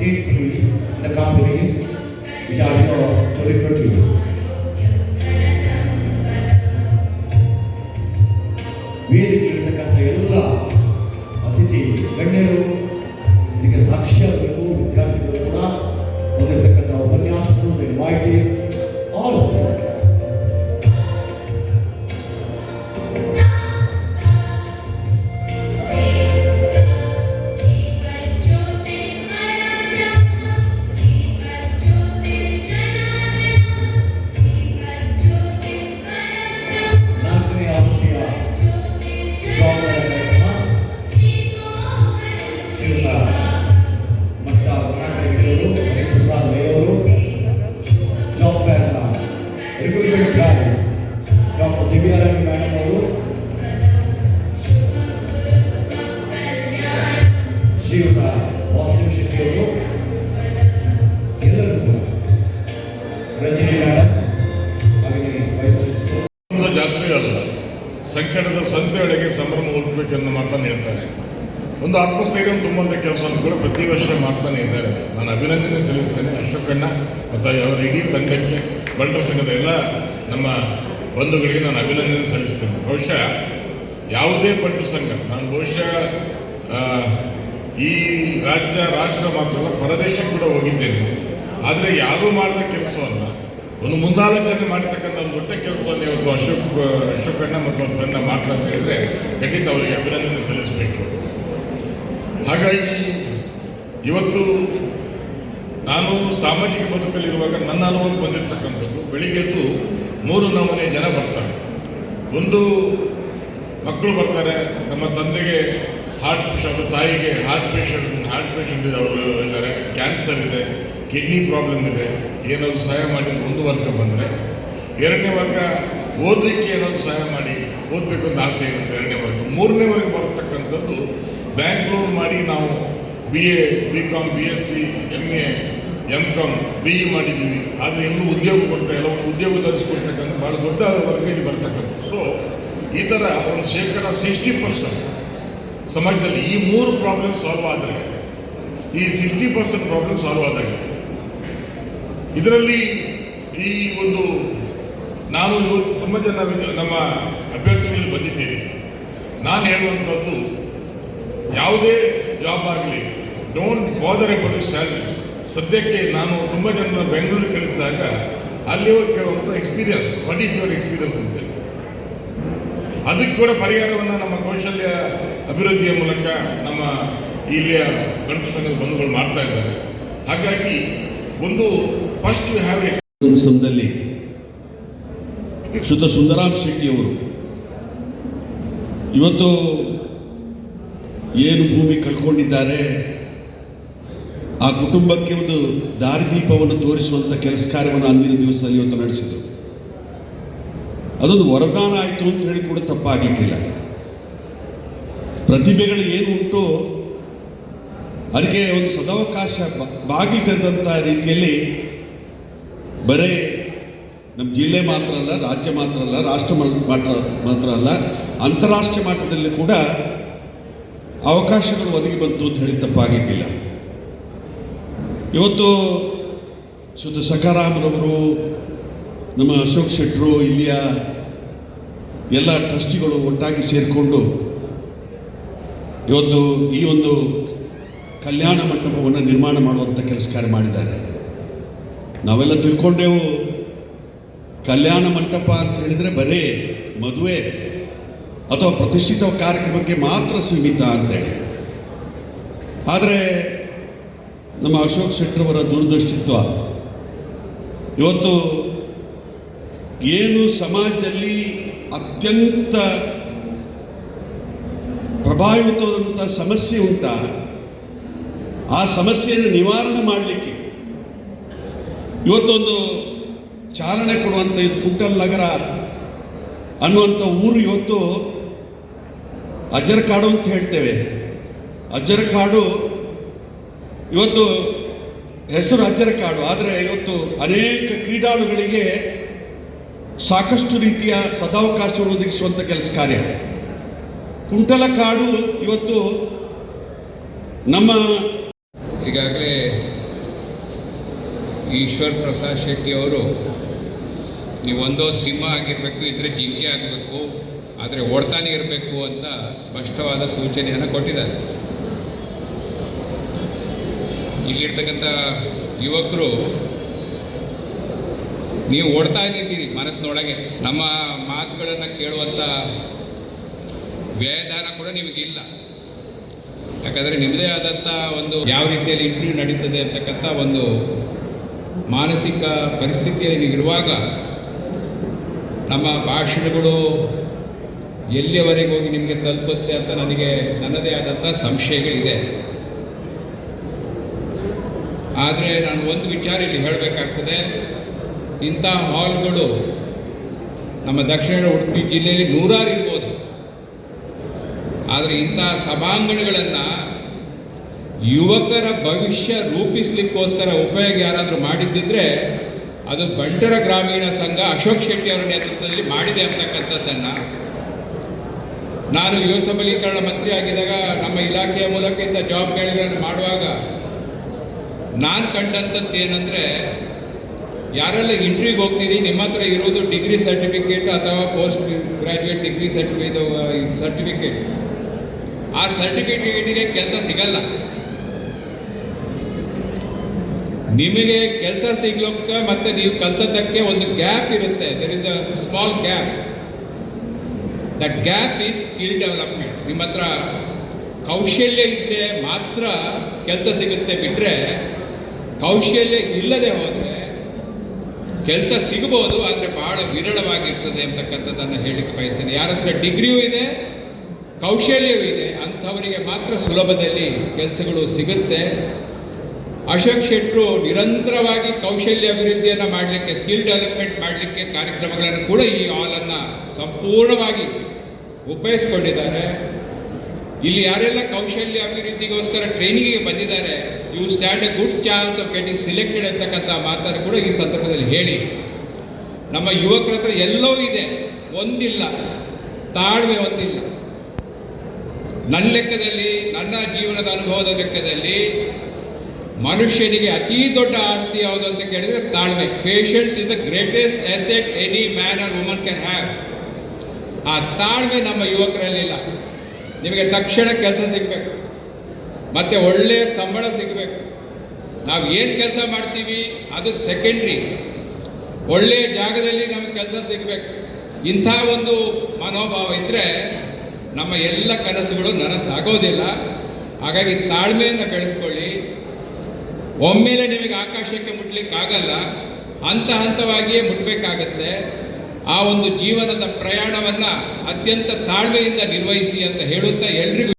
gainfully in the companies which are here to recruit you. ಅತಿಥಿ, ಗಣ್ಯರು ಇದಕ್ಕೆ ಸಾಕ್ಷಿಯಾಗಬೇಕು, ವಿದ್ಯಾರ್ಥಿಗಳು ಕೂಡ ಉಪನ್ಯಾಸಕರು ಇನ್ವೈಟೀಸ್ ಶೆಟ್ಟಿ ಅವರು ಎಲ್ಲರೂ ಕೂಡ ಜಾತ್ರೆ ಅಲ್ಲ, ಸಂಕಟದ ಸಂತೆಯೊಳಗೆ ಸಂಭ್ರಮ ಹುಡುಕಬೇಕೆನ್ನೋ ಮಾತನ್ನು ಹೇಳ್ತಾರೆ. ಒಂದು ಆತ್ಮಸ್ಥೈರ್ಯ ತುಂಬುವಂಥ ಕೆಲಸವನ್ನು ಕೂಡ ಪ್ರತಿ ವರ್ಷ ಮಾಡ್ತಾನೆ ಇದ್ದಾರೆ. ನಾನು ಅಭಿನಂದನೆ ಸಲ್ಲಿಸ್ತೇನೆ ಅಶೋಕಣ್ಣ ಮತ್ತು ಅವರ ಇಡೀ ತಂಡಕ್ಕೆ, ಬಂಟರ ಸಂಘದ ಎಲ್ಲ ನಮ್ಮ ಬಂಧುಗಳಿಗೆ ನಾನು ಅಭಿನಂದನೆ ಸಲ್ಲಿಸ್ತೇನೆ. ಬಹುಶಃ ಯಾವುದೇ ಬಂಟರ ಸಂಘ, ನಾನು ಬಹುಶಃ ಈ ರಾಜ್ಯ ರಾಷ್ಟ್ರ ಮಾತ್ರ ಅಲ್ಲ ಪರದೇಶಕ್ಕೆ ಕೂಡ ಹೋಗಿದ್ದೇನೆ. ಆದರೆ ಯಾರೂ ಮಾಡಿದ ಕೆಲಸವನ್ನು, ಒಂದು ಮುಂದಾಲೋಚನೆ ಮಾಡಿರ್ತಕ್ಕಂಥ ಒಂದು ದೊಡ್ಡ ಕೆಲಸವನ್ನು ಇವತ್ತು ಅಶೋಕ್ ಅಶೋಕಣ್ಣ ಮತ್ತು ಅವ್ರ ತಂಡ ಮಾಡ್ತಾ ಅಂತ ಹೇಳಿದ್ರೆ ಖಂಡಿತ ಅವರಿಗೆ ಅಭಿನಂದನೆ ಸಲ್ಲಿಸಬೇಕು. ಹಾಗಾಗಿ ಇವತ್ತು ನಾನು ಸಾಮಾಜಿಕ ಬದುಕಲ್ಲಿರುವಾಗ ನನ್ನ ಅನುಭವಕ್ಕೆ ಬಂದಿರತಕ್ಕಂಥದ್ದು, ಬೆಳಿಗ್ಗೆ ಎದ್ದು ಮೂರು ನಮೂನೆ ಜನ ಬರ್ತಾರೆ. ಒಂದು ಮಕ್ಕಳು ಬರ್ತಾರೆ, ನಮ್ಮ ತಂದೆಗೆ ಹಾರ್ಟ್ ಅದು ತಾಯಿಗೆ ಹಾರ್ಟ್ ಪೇಷಂಟ್ ಹಾರ್ಟ್ ಪೇಷಂಟ್ ಅವರು ಇದ್ದಾರೆ. ಕ್ಯಾನ್ಸರ್ ಇದೆ ಕಿಡ್ನಿ ಪ್ರಾಬ್ಲಮ್ ಇದೆ. ಏನಾದರೂ ಸಹಾಯ ಮಾಡಿ ಒಂದು ವರ್ಗ ಬಂದರೆ, ಎರಡನೇ ವರ್ಗ ಓದಲಿಕ್ಕೆ ಏನಾದರೂ ಸಹಾಯ ಮಾಡಿ, ಓದಬೇಕು ಅಂತ ಆಸೆ ಇರುತ್ತೆ ಎರಡನೇ ವರ್ಗ. ಮೂರನೇ ವರ್ಗ ಬರತಕ್ಕಂಥದ್ದು ಬ್ಯಾಂಕ್ ಲೋನ್ ಮಾಡಿ ನಾವು B A B com B S C M A M com B E ಮಾಡಿದ್ದೀವಿ. ಆದರೆ ಎಲ್ಲೂ ಉದ್ಯೋಗ ಕೊಡ್ತಾ ಇಲ್ಲ, ಒಂದು ಉದ್ಯೋಗ ತರಿಸ್ಕೊಡ್ತಕ್ಕಂಥ ಭಾಳ ದೊಡ್ಡ ವರ್ಗ ಇಲ್ಲಿ ಬರ್ತಕ್ಕಂಥದ್ದು. ಸೊ ಈ ಥರ ಒಂದು ಶೇಕಡ ಸಿಕ್ಸ್ಟಿ ಪರ್ಸೆಂಟ್ ಸಮಾಜದಲ್ಲಿ ಈ ಮೂರು ಪ್ರಾಬ್ಲಮ್ ಸಾಲ್ವ್ ಆದರೆ, ಈ ಸಿಕ್ಸ್ಟಿ ಪರ್ಸೆಂಟ್ ಪ್ರಾಬ್ಲಮ್ ಸಾಲ್ವ್ ಆದಾಗ. ಇದರಲ್ಲಿ ಈ ಒಂದು ನಾನು ಇವತ್ತು ತುಂಬ ಜನ ನಮ್ಮ ಅಭ್ಯರ್ಥಿಗಳಲ್ಲಿ ಬಂದಿದ್ದೇನೆ ನಾನು ಹೇಳುವಂಥದ್ದು, ಯಾವುದೇ ಜಾಬ್ ಆಗಲಿ ಡೋಂಟ್ ಬಾದರ್ ಅಬೌಟ್ ಸ್ಯಾಲರಿ ಸದ್ಯಕ್ಕೆ ನಾನು ತುಂಬ ಜನ ಬೆಂಗಳೂರು ಕಳಿಸಿದಾಗ ಅಲ್ಲಿ ಕೇಳುವಂಥ experience what is your experience ಅಂತೇಳಿ. ಅದಕ್ಕೆ ಕೂಡ ಪರಿಹಾರವನ್ನು ನಮ್ಮ ಕೌಶಲ್ಯ ಅಭಿವೃದ್ಧಿಯ ಮೂಲಕ ನಮ್ಮ ಇಲ್ಲಿಯ ಗಂಟು ಸಂಘದ ಬಂಧುಗಳು ಮಾಡ್ತಾ ಇದ್ದಾರೆ. ಹಾಗಾಗಿ ಒಂದು ಫಸ್ಟ್ ಯು ಹ್ಯಾವ್ ಸಂದಲ್ಲಿ ಶುತ ಸುಂದರಾಮ್ ಶೆಟ್ಟಿಯವರು. ಇವತ್ತು ಏನು ಭೂಮಿ ಕಳ್ಕೊಂಡಿದ್ದಾರೆ, ಆ ಕುಟುಂಬಕ್ಕೆ ಒಂದು ದಾರಿದೀಪವನ್ನು ತೋರಿಸುವಂಥ ಕೆಲಸ ಕಾರ್ಯವನ್ನು ಅಂದಿನ ದಿವಸದಲ್ಲಿ ಇವತ್ತು ನಡೆಸಿದರು. ಅದೊಂದು ವರದಾನ ಆಯಿತು ಅಂತ ಹೇಳಿ ಕೂಡ ತಪ್ಪಾಗಲಿಕ್ಕಿಲ್ಲ. ಪ್ರತಿಭೆಗಳು ಏನು ಉಂಟು ಅದಕ್ಕೆ ಒಂದು ಸದಾವಕಾಶ ಬಾಗಿಲು ತೆರೆದಂಥ ರೀತಿಯಲ್ಲಿ ಬರೇ ನಮ್ಮ ಜಿಲ್ಲೆ ಮಾತ್ರ ಅಲ್ಲ, ರಾಜ್ಯ ಮಾತ್ರ ಅಲ್ಲ, ರಾಷ್ಟ್ರ ಮಾತ್ರ ಮಾತ್ರ ಅಲ್ಲ, ಅಂತಾರಾಷ್ಟ್ರೀಯ ಮಟ್ಟದಲ್ಲಿ ಕೂಡ ಅವಕಾಶಗಳು ಒದಗಿ ಬಂತು ಅಂತ ಹೇಳಿ ತಪ್ಪಾಗಿದ್ದಿಲ್ಲ ಇವತ್ತು ಶುದ್ಧ ಸಖಾರಾಮರವರು, ನಮ್ಮ ಅಶೋಕ್ ಶೆಟ್ಟರು ಇಲ್ಲಿಯ ಎಲ್ಲ ಟ್ರಸ್ಟಿಗಳು ಒಟ್ಟಾಗಿ ಸೇರಿಕೊಂಡು ಇವತ್ತು ಈ ಒಂದು ಕಲ್ಯಾಣ ಮಂಟಪವನ್ನು ನಿರ್ಮಾಣ ಮಾಡುವಂಥ ಕೆಲಸ ಕಾರ್ಯ ಮಾಡಿದ್ದಾರೆ. ನಾವೆಲ್ಲ ತಿಳ್ಕೊಂಡೆವು, ಕಲ್ಯಾಣ ಮಂಟಪ ಅಂತ ಹೇಳಿದರೆ ಬರೀ ಮದುವೆ ಅಥವಾ ಪ್ರತಿಷ್ಠಿತ ಕಾರ್ಯಕ್ರಮಕ್ಕೆ ಮಾತ್ರ ಸೀಮಿತ ಅಂತೇಳಿ. ಆದರೆ ನಮ್ಮ ಅಶೋಕ್ ಶೆಟ್ಟರವರ ದೂರದೃಷ್ಟಿತ್ವ ಇವತ್ತು ಏನು ಸಮಾಜದಲ್ಲಿ ಅತ್ಯಂತ ಪ್ರಭಾವಿತವಾದಂಥ ಸಮಸ್ಯೆ ಉಂಟಾ ಆ ಸಮಸ್ಯೆಯನ್ನು ನಿವಾರಣೆ ಮಾಡಲಿಕ್ಕೆ ಇವತ್ತೊಂದು ಚಾಲನೆ ಕೊಡುವಂಥ ಇದು ಕುಂಟಲ್ ನಗರ ಅನ್ನುವಂಥ ಊರು ಇವತ್ತು ಅಜ್ಜರಕಾಡು ಅಂತ ಹೇಳ್ತೇವೆ. ಅಜ್ಜರಕಾಡು ಇವತ್ತು ಹೆಸರು ಅಜ್ಜರಕಾಡು, ಆದರೆ ಇವತ್ತು ಅನೇಕ ಕ್ರೀಡಾಳುಗಳಿಗೆ ಸಾಕಷ್ಟು ರೀತಿಯ ಸದಾವಕಾಶವನ್ನು ಒದಗಿಸುವಂಥ ಕೆಲಸ ಕಾರ್ಯ. ಕುಂಟಲ ಕಾಡು ಇವತ್ತು ನಮ್ಮ ಈಗಾಗಲೇ ಈಶ್ವರ್ ಪ್ರಸಾದ್ ಶೆಟ್ಟಿ ಅವರು ನೀವೊಂದೋ ಸಿಂಹ ಆಗಿರಬೇಕು, ಇದ್ರೆ ಜಿಂಕೆ ಆಗಬೇಕು, ಆದರೆ ಓಡ್ತಾನೆ ಇರಬೇಕು ಅಂತ ಸ್ಪಷ್ಟವಾದ ಸೂಚನೆಯನ್ನು ಕೊಟ್ಟಿದ್ದಾರೆ. ಇಲ್ಲಿರ್ತಕ್ಕಂಥ ಯುವಕರು, ನೀವು ಓಡ್ತಾ ಇದ್ದೀರಿ ಮನಸ್ಸಿನೊಳಗೆ. ನಮ್ಮ ಮಾತುಗಳನ್ನು ಕೇಳುವಂಥ ವ್ಯಯದಾನ ಕೂಡ ನಿಮಗೆ ಇಲ್ಲ. ಯಾಕಂದರೆ ನಿಮ್ಮದೇ ಆದಂಥ ಒಂದು ಯಾವ ರೀತಿಯಲ್ಲಿ ಇಂಟರ್ವ್ಯೂ ನಡೀತದೆ ಅಂತಕ್ಕಂಥ ಒಂದು ಮಾನಸಿಕ ಪರಿಸ್ಥಿತಿಯಲ್ಲಿ ಇರುವಾಗ ನಮ್ಮ ಭಾಷಣಗಳು ಎಲ್ಲಿಯವರೆಗೆ ಹೋಗಿ ನಿಮಗೆ ತಲುಪುತ್ತೆ ಅಂತ ನನಗೆ ನನ್ನದೇ ಆದಂಥ ಸಂಶಯಗಳಿದೆ. ಆದರೆ ನಾನು ಒಂದು ವಿಚಾರ ಇಲ್ಲಿ ಹೇಳಬೇಕಾಗ್ತದೆ. ಇಂಥ ಹಾಲ್ಗಳು ನಮ್ಮ ದಕ್ಷಿಣ ಉಡುಪಿ ಜಿಲ್ಲೆಯಲ್ಲಿ ನೂರಾರು ಇರ್ಬೋದು. ಆದರೆ ಇಂಥ ಸಭಾಂಗಣಗಳನ್ನು ಯುವಕರ ಭವಿಷ್ಯ ರೂಪಿಸ್ಲಿಕ್ಕೋಸ್ಕರ ಉಪಯೋಗ ಯಾರಾದರೂ ಮಾಡಿದ್ದಿದ್ರೆ ಅದು ಬಂಟರ ಗ್ರಾಮೀಣ ಸಂಘ ಅಶೋಕ್ ಶೆಟ್ಟಿ ಅವರ ನೇತೃತ್ವದಲ್ಲಿ ಮಾಡಿದೆ ಅಂತಕ್ಕಂಥದ್ದನ್ನು. ನಾನು ಯುವ ಸಬಲೀಕರಣ ಮಂತ್ರಿ ಆಗಿದ್ದಾಗ ನಮ್ಮ ಇಲಾಖೆಯ ಮೂಲಕ ಇಂಥ ಜವಾಬ್ದಾರಿಗಳನ್ನು ಮಾಡುವಾಗ ನಾನು ಕಂಡಂಥದ್ದು ಏನಂದರೆ ಯಾರೆಲ್ಲ ಇಂಟ್ರಿಗೆ ಹೋಗ್ತೀರಿ, ನಿಮ್ಮ ಹತ್ರ ಇರೋದು ಡಿಗ್ರಿ ಸರ್ಟಿಫಿಕೇಟ್ ಅಥವಾ post graduate degree certificate certificate. ಆ ಸರ್ಟಿಫಿಕೇಟಿಗೆ ಕೆಲಸ ಸಿಗಲ್ಲ. ನಿಮಗೆ ಕೆಲಸ ಸಿಗ್ಲಕ್ಕೆ ಮತ್ತೆ ನೀವು ಕಲ್ತದ್ದಕ್ಕೆ ಒಂದು ಗ್ಯಾಪ್ ಇರುತ್ತೆ. There is a small gap the gap is skill development ನಿಮ್ಮ ಹತ್ರ ಕೌಶಲ್ಯ ಇದ್ದರೆ ಮಾತ್ರ ಕೆಲಸ ಸಿಗುತ್ತೆ ಬಿಟ್ಟರೆ ಕೌಶಲ್ಯ ಇಲ್ಲದೆ ಹೋದರೆ ಕೆಲಸ ಸಿಗಬಹುದು ಆದರೆ ಬಹಳ ವಿರಳವಾಗಿರ್ತದೆ ಅಂತಕ್ಕಂಥದ್ದನ್ನು ಹೇಳಿಕ್ಕೆ ಬಯಸ್ತೇನೆ. ಯಾರ ಹತ್ರ ಡಿಗ್ರಿಯೂ ಇದೆ ಕೌಶಲ್ಯವೂ ಇದೆ ಅಂಥವರಿಗೆ ಮಾತ್ರ ಸುಲಭದಲ್ಲಿ ಕೆಲಸಗಳು ಸಿಗುತ್ತೆ. ಅಶೋಕ್ ಶೆಟ್ಟರು ನಿರಂತರವಾಗಿ ಕೌಶಲ್ಯ ಅಭಿವೃದ್ಧಿಯನ್ನು ಮಾಡಲಿಕ್ಕೆ, ಸ್ಕಿಲ್ ಡೆವಲಪ್ಮೆಂಟ್ ಮಾಡಲಿಕ್ಕೆ ಕಾರ್ಯಕ್ರಮಗಳನ್ನು ಕೂಡ ಈ ಹಾಲನ್ನು ಸಂಪೂರ್ಣವಾಗಿ ಉಪಯೋಗಿಸ್ಕೊಂಡಿದ್ದಾರೆ. ಇಲ್ಲಿ ಯಾರೆಲ್ಲ ಕೌಶಲ್ಯ ಅಭಿವೃದ್ಧಿಗೋಸ್ಕರ ಟ್ರೈನಿಂಗಿಗೆ ಬಂದಿದ್ದಾರೆ you stand a good chance of getting selected ಅಂತಕ್ಕಂಥ ಮಾತನ್ನು ಕೂಡ ಈ ಸಂದರ್ಭದಲ್ಲಿ ಹೇಳಿ. ನಮ್ಮ ಯುವಕರ ಹತ್ರ ಎಲ್ಲವೂ ಇದೆ. ಒಂದಿಲ್ಲ. ತಾಳ್ಮೆ ಒಂದಿಲ್ಲ. ನನ್ನ ಲೆಕ್ಕದಲ್ಲಿ, ನನ್ನ ಜೀವನದ ಅನುಭವದ ಲೆಕ್ಕದಲ್ಲಿ ಮನುಷ್ಯನಿಗೆ ಅತಿ ದೊಡ್ಡ ಆಸ್ತಿ ಯಾವುದು ಅಂತ ಕೇಳಿದರೆ ತಾಳ್ಮೆ. Patience is the greatest asset any man or woman can have ಆ ತಾಳ್ಮೆ ನಮ್ಮ ಯುವಕರಲ್ಲಿಲ್ಲ ನಿಮಗೆ ತಕ್ಷಣ ಕೆಲಸ ಸಿಗಬೇಕು. ಮತ್ತು ಒಳ್ಳೆಯ ಸಂಬಳ ಸಿಗಬೇಕು. ನಾವು ಏನು ಕೆಲಸ ಮಾಡ್ತೀವಿ, ಅದು ಸೆಕೆಂಡ್ರಿ ಒಳ್ಳೆಯ ಜಾಗದಲ್ಲಿ ನಮಗೆ ಕೆಲಸ ಸಿಗಬೇಕು. ಇಂಥ ಒಂದು ಮನೋಭಾವ ಇದ್ದರೆ ನಮ್ಮ ಎಲ್ಲ ಕನಸುಗಳು ನನಸಾಗೋದಿಲ್ಲ. ಹಾಗಾಗಿ ತಾಳ್ಮೆಯನ್ನು ಬೆಳೆಸ್ಕೊಳ್ಳಿ. ಒಮ್ಮೆಲೆ ನಿಮಗೆ ಆಕಾಶಕ್ಕೆ ಮುಟ್ಲಿಕ್ಕಾಗಲ್ಲ. ಹಂತ ಹಂತವಾಗಿಯೇ ಮುಟ್ಬೇಕಾಗತ್ತೆ. ಆ ಒಂದು ಜೀವನದ ಪ್ರಯಾಣವನ್ನು ಅತ್ಯಂತ ತಾಳ್ಮೆಯಿಂದ ನಿರ್ವಹಿಸಿ ಅಂತ ಹೇಳುತ್ತಾ ಎಲ್ರಿಗೂ